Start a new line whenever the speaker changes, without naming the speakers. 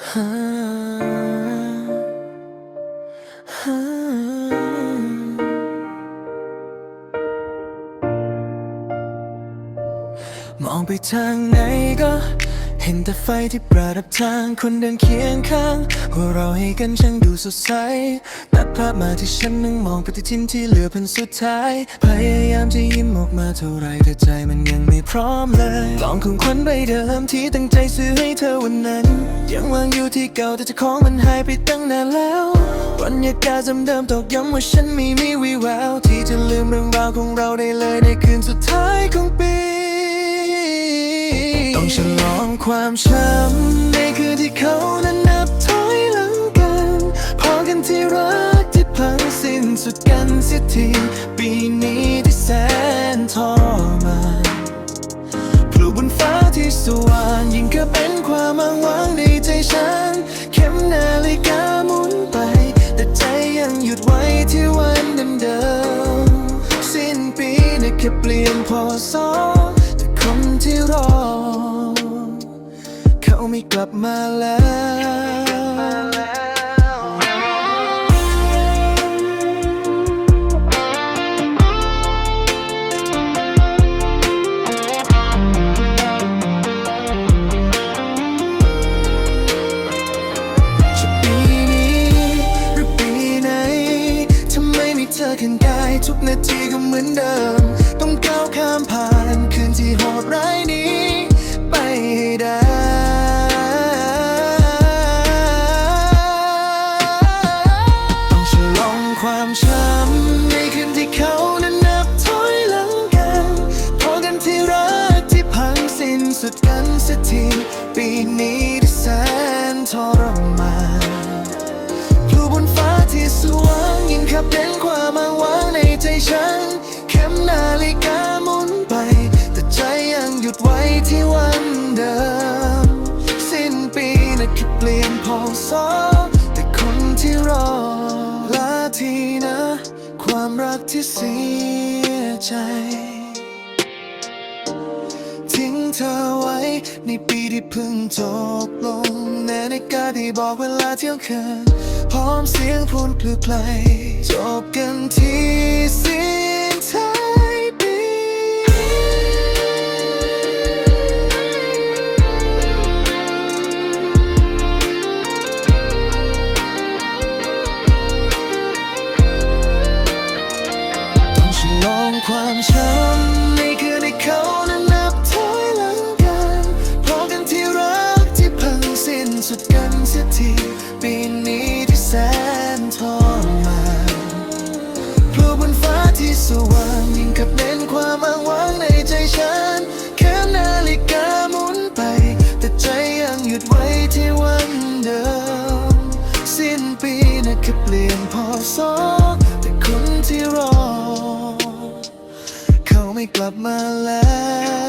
Ah. องไปทางไหนก็ เห็นแต่ไฟที่ประดับทางคนเดินเคียงข้าง หัวเราให้กันช่างดูสดใสตัดภาพมาที่ฉันนั่งมองปฏิทินที่เหลือเพันสุดท้าย พยายามจะยิ้มออกมาเท่าไรแต่ใจมันยังไม่พร้อมเลยกล่องของขวัญใบเดิมที่ตั้งใจซื้อให้เธอวันนั้น ยังวางอยู่ที่เก่าแต่เจ้าของมันหายไปตั้งนานแล้วบรรยากาศเดิมๆตอกย้ำว่าฉันไม่มีวี่แววที่จะลืมเรื่องราวของเราได้เลยในคืนสุดท้ายของปี ฉลองความช้ำในคืนที่เขานั้นนับถอยหลังกัน พอกันที่รักที่พังสิ้นสุดกันเสียทีปีนี้ที่แสนทรมานพลูบนฟ้าที่สว่างยิ่งก็เป็นความอ้างว้างในใจฉัน เข็มนาฬิกาหมุนไป แต่ใจยังหยุดไว้ที่วันเดิมๆสิ้นปีน่ะแค่เปลี่ยนพอสอแต่คนที่รอ ไม่กลับมาแล้วจะปีนี้หรือปีไหนทำไมมีเธอข้างกายทุกนาทีก็เหมือนเดิม ปีนี้ที่แสนทรมานพลูบนฟ้าที่สว่างยิ่งขับเด่นความอ้างวางในใจฉัน เข็มนาฬิกาหมุนไป แต่ใจยังหยุดไว้ที่วันเดิม สิ้นปีนะแค่เปลี่ยนพอสอแต่คนที่รอลาทีนะ ความรักที่เสียใจ เธอไว้ ในปีที่เพิ่งจบลงนาฬิกาที่บอกเวลาเที่ยงคืนพร้อมเสียงพูนพลือไกลจบกันที่สิ้นท้ายปีต้องฉลองความช้ำในคืนที่เขานั้นนับถอ ลี่ยนพอสอแต่คนที่รอ เขาไม่กลับมาแล้ว